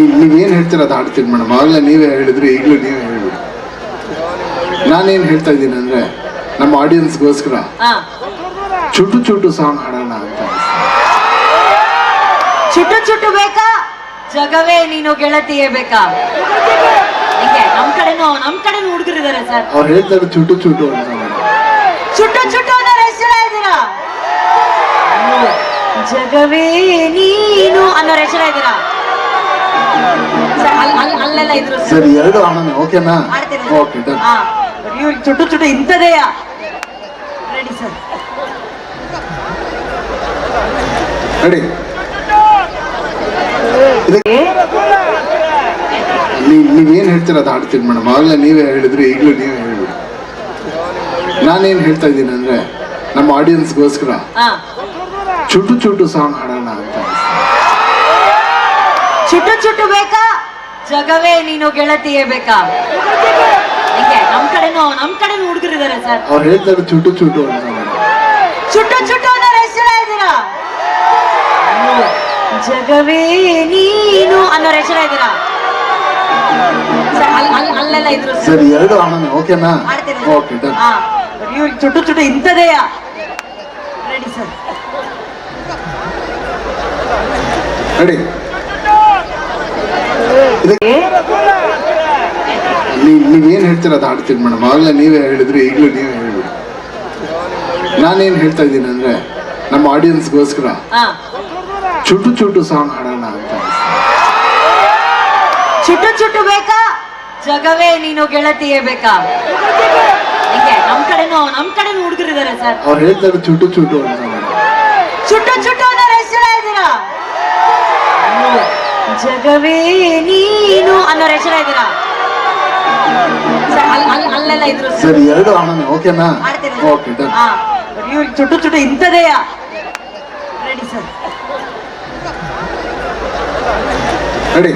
ನೀ- ನೀವೇನ್ ಹೇಳ್ತೀರ ಅದು ಹಾಡ್ತೀನಿ ಮೇಡಮ್. ಆಗಲೇ ನೀವೇ ಹೇಳಿದ್ರಿ ಈಗಲೂ ನೀವೇ ಹೇಳಿದ್ರಿ. ನಾನೇನ್ ಹೇಳ್ತಾ ಇದ್ದೀನಿ ಅಂದ್ರೆ ನಮ್ಮ ಆಡಿಯನ್ಸ್ಗೋಸ್ಕರ ಚುಟು ಚುಟು ಸಾಂಗ್ ಹಾಡೋಣ ಅಂತ ಚುಟು ಚುಟ್ಟು ಬೇಕಾ? ಜಗವೇ ನೀನು ಗೆಳತಿಯೇ ಬೇಕಾ? ನಮ್ ಕಡೆನೂ ನಮ್ ಕಡೆ ಹುಡುಗರಿದ್ದಾರೆ ಸರ್. ಅವ್ರು ಹೇಳ್ತಾರೆ ಚುಟು ಚುಟು ಅಂತ ಚುಟು ಚುಟ್ಟು ಚುಟ್ಟು ಅನ್ನೋರು ಎಷ್ಟು ಜನ ಇದ್ದೀರಾ ಜಗವೇ ನೀನು ಅನ್ನೋರು ಎಷ್ಟು ಜನ ಇದ್ದೀರಾ? ಅಲ್ಲೆಲ್ಲ ಇದ್ರು ಸರ್. ಎರಡು ಹಾಡೋಣ ಓಕೆನಾ ಓಕೆ ಡನ್ ಇವ್ರು ಚುಟ್ಟು ಚುಟ್ಟು ಇಂಥದೆಯಾ ರೆಡಿ ಸರ್ ರೆಡಿ ನೀವೇನ್ ಹೇಳ್ತೀರ ಅದು ಹಾಡ್ತೀನಿ ಮೇಡಮ್. ಆಗಲೇ ನೀವೇ ಹೇಳಿದ್ರಿ ಈಗಲೂ ನೀವೇ ಹೇಳಿದ್ರಿ ನಾನೇನು ಹೇಳ್ತಾ ಇದ್ದೀನಿ ಅಂದ್ರೆ ನಮ್ಮ ಆಡಿಯನ್ಸ್ಗೋಸ್ಕರ ಚುಟು ಚುಟು ಸಾಂಗ್ ಹಾಡೋಣ ಅಂತ. ಚುಟ್ಟು ಚುಟ್ಟು ಬೇಕಾ? ಜಗವೇ ನೀನು ಗೆಳತಿಯೇ ಬೇಕಾ? ಹಿಂಗೆ ನಮ್ ಕಡೆನೂ ನಮ್ ಕಡೆನೂ ಹುಡುಗರಿದ್ದಾರೆ ಸರ್. ಅವ್ರು ಹೇಳ್ತಾರೆ ಚುಟು ಚುಟು ಅಂತ. ಚುಟ್ಟು ಚುಟ್ಟು ಅನ್ನೋರು ಎಷ್ಟು ಜನ ಇದ್ದೀರಾ? ಜಗವೇ ನೀನು ಅನ್ನೋ ಎಷ್ಟು ಜನ ಇದ್ದೀರಾ? ಸರ್ ಅಲ್ ಅಲ್ ಅಲ್ಲೆಲ್ಲ ಇದ್ರು ಸರ್. ಸರಿ ಎರಡು ಹಾಡೋಣ ಓಕೆನಾ? Okay done. ಹಾ. ಇವ್ರು ಚುಟ್ಟು ಚುಟ್ಟು ಇಂಥದೆಯಾ ರೆಡಿ ಸರ್. ರೆಡಿ. ನೀ- ಏನು ಹೇಳ್ತೀರ ಅದು ಹಾಡ್ತೀನಿ ಮೇಡಮ್. ಆಗಲೇ ನೀವೇ ಹೇಳಿದ್ರಿ ಈಗಲೂ ನೀವೇ ಹೇಳ್ಬಿಡಿ ನಾನೇನು ಹೇಳ್ತಾ ಇದ್ದೀನಿ ಅಂದರೆ ನಮ್ಮ ಆಡಿಯನ್ಸ್ಗೋಸ್ಕರ ಚುಟು ಚುಟು ಸಾಂಗ್ ಹಾಡೋಣ ಅಂತ ಚುಟು ಚುಟ್ಟು ಬೇಕಾ? ಜಗವೇ ನೀನು ಗೆಳತಿಯೇ ಬೇಕಾ? ನಮ್ ಕಡೆನೂ ನಮ್ ಕಡೆನೂ ಹುಡುಗರಿದ್ದಾರೆ ಸರ್. ಅವ್ರು ಹೇಳ್ತಾರೆ ಚುಟು ಚುಟು ಅಂತ ಚುಟು ಚುಟ್ಟು ಚುಟ್ಟು ಅನ್ನೋರು ಎಷ್ಟು ಜನ ಇದ್ದೀರಾ ಜಗವೇ ನೀನು ಅನ್ನೋ ಎಷ್ಟು ಜನ ಇದ್ದೀರಾ? ಅಲ್ಲೆಲ್ಲ ಇದ್ರು. ಸರ್ ಎರಡು ಹಾಡೋಣ ಓಕೆನಾ ಓಕೆ ಡನ್ ಇವ್ರು ಚುಟ್ಟು ಚುಟ್ಟು ಇಂಥದೆಯಾ ರೆಡಿ ಸರ್ ರೆಡಿ